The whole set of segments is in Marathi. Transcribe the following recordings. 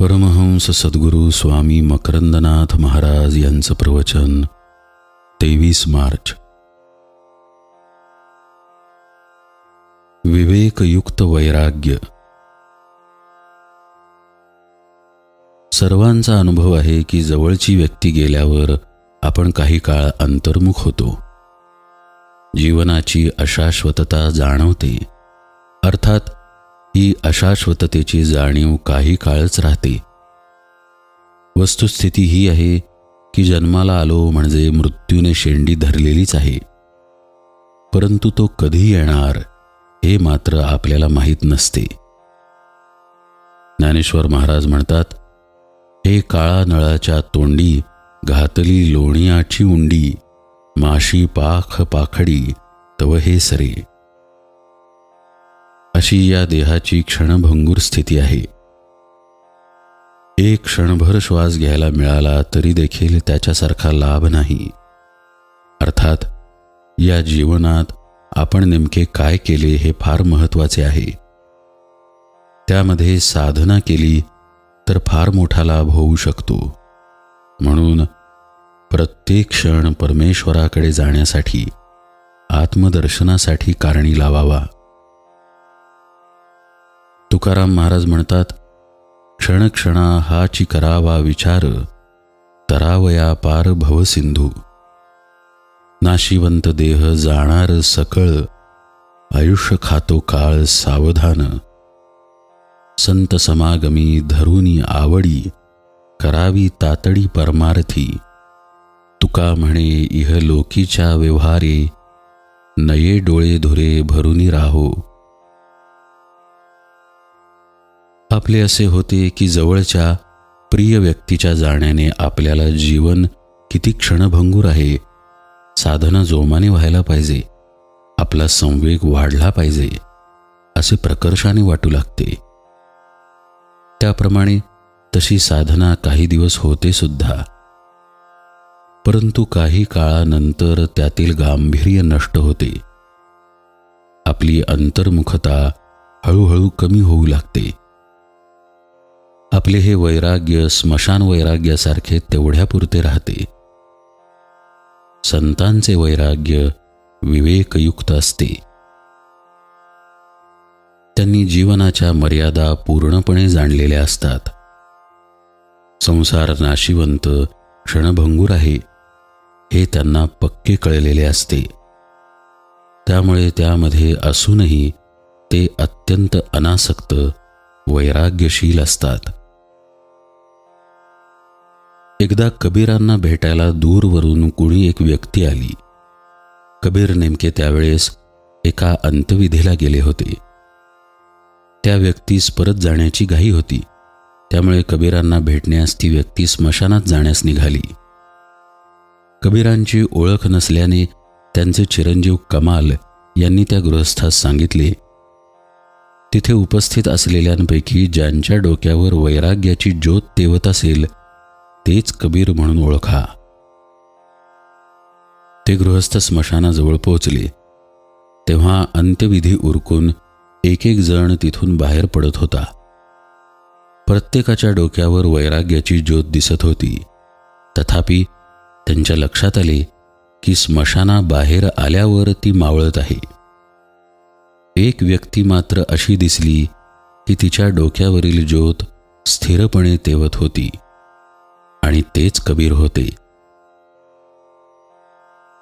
परमहंस सद्गुरू स्वामी मकरंदनाथ महाराज यांचं प्रवचन तेवीस मार्च. विवेकयुक्त वैराग्य. सर्वांचा अनुभव आहे की जवळची व्यक्ती गेल्यावर आपण काही काळ अंतर्मुख होतो. जीवनाची अशाश्वतता जाणवते. अर्थात ही अशाश्वततेची जाणीव काही काळच राहते. वस्तुस्थिती ही आहे की जन्माला आलो म्हणजे मृत्यूने शेंडी धरलेलीच आहे. परंतु तो कधी येणार हे मात्र आपल्याला माहीत नसते. ज्ञानेश्वर महाराज म्हणतात हे काळा नळाच्या तोंडी घातली लोणियाची उंडी माशी पाख पाखडी तव हे सरे. अशी या देहाची क्षणभंगूर स्थिती आहे. एक क्षणभर श्वास घ्यायला मिळाला तरी देखील त्याच्यासारखा लाभ नाही. अर्थात या जीवनात आपण नेमके काय केले हे फार महत्त्वाचे आहे. त्यामध्ये साधना केली तर फार मोठा लाभ होऊ शकतो. म्हणून प्रत्येक क्षण परमेश्वराकडे जाण्यासाठी आत्मदर्शनासाठी कारणी लावावा. तुकाराम महाराज म्हणतात क्षणक्षणा हाची करावा विचार तरावया पार भवसिंधू नाशिवंत देह जाणार सकळ आयुष्य खातो काळ सावधान. संत समागमी धरुनी आवडी करावी तातडी परमार्थी. तुका म्हणे इह लोकीच्या व्यवहारे नये डोळे धुरे भरुनी राहो. आपले असे होते की जवळच्या प्रिय व्यक्तीच्या जाण्याने आपल्याला जीवन किती क्षणभंगूर आहे. साधना जोमाने व्हायला पाहिजे. आपला संवेग वाढला पाहिजे असे प्रकर्षाने वाटू लागते. त्याप्रमाणे तशी साधना काही दिवस होते सुद्धा. परंतु काही काळानंतर त्यातील गांभीर्य नष्ट होते. आपली अंतर्मुखता हळूहळू कमी होऊ लागते. आपले हे वैराग्य स्मशान वैराग्यासारखे तेवढ्यापुरते राहते. संतांचे वैराग्य विवेकयुक्त असते. त्यांनी जीवनाच्या मर्यादा पूर्णपणे जाणलेल्या असतात. संसार नाशिवंत क्षणभंगूर आहे हे त्यांना पक्के कळलेले असते. त्यामुळे त्यामध्ये असूनही ते अत्यंत अनासक्त वैराग्यशील असतात. एकदा कबीरांना भेटायला दूरवरून कुणी एक व्यक्ती आली. कबीर नेमके त्यावेळेस एका अंतविधीला गेले होते. त्या व्यक्तीस परत जाण्याची घाई होती. त्यामुळे कबीरांना भेटण्यास ती व्यक्ती स्मशानात जाण्यास निघाली. कबीरांची ओळख नसल्याने त्यांचे चिरंजीव कमाल यांनी त्या गृहस्थास सांगितले तिथे उपस्थित असलेल्यांपैकी ज्यांच्या डोक्यावर वैराग्याची ज्योत तेवत असेल तेच कबीर म्हणून ओळखा. ते गृहस्थ स्मशानाजवळ पोहोचले. तेव्हा अंत्यविधी उरकून एक एक जण तिथून बाहेर पडत होता. प्रत्येकाच्या डोक्यावर वैराग्याची ज्योत दिसत होती. तथापि त्यांच्या लक्षात आले की स्मशाना बाहेर आल्यावर ती मावळत आहे. एक व्यक्ती मात्र अशी दिसली की तिच्या डोक्यावरील ज्योत स्थिरपणे तेवत होती. आणि तेच कबीर होते.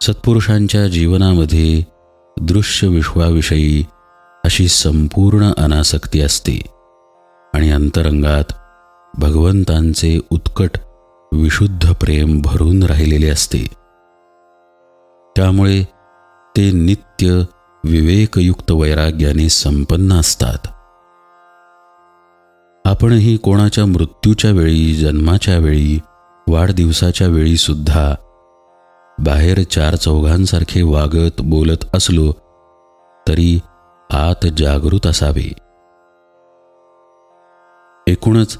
सत्पुरुषांच्या जीवनामध्ये दृश्य विश्वाविषयी अशी संपूर्ण अनासक्ती असते आणि अंतरंगात भगवंतांचे उत्कट विशुद्ध प्रेम भरून राहिलेले असते. त्यामुळे ते नित्य विवेकयुक्त वैराग्याने संपन्न असतात. आपणही कोणाच्या मृत्यूच्या वेळी जन्माच्या वेळी वाढदिवसाच्या वेळी सुद्धा बाहेर चार चौघांसारखे वागत बोलत असलो तरी आत जागृत असावे. एकूणच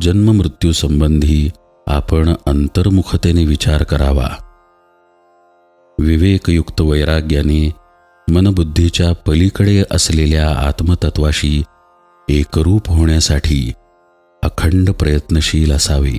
जन्ममृत्यूसंबंधी आपण अंतर्मुखतेने विचार करावा. विवेकयुक्त वैराग्याने मनबुद्धीच्या पलीकडे असलेल्या आत्मतत्वाशी एकरूप होण्यासाठी अखंड प्रयत्नशील असावी.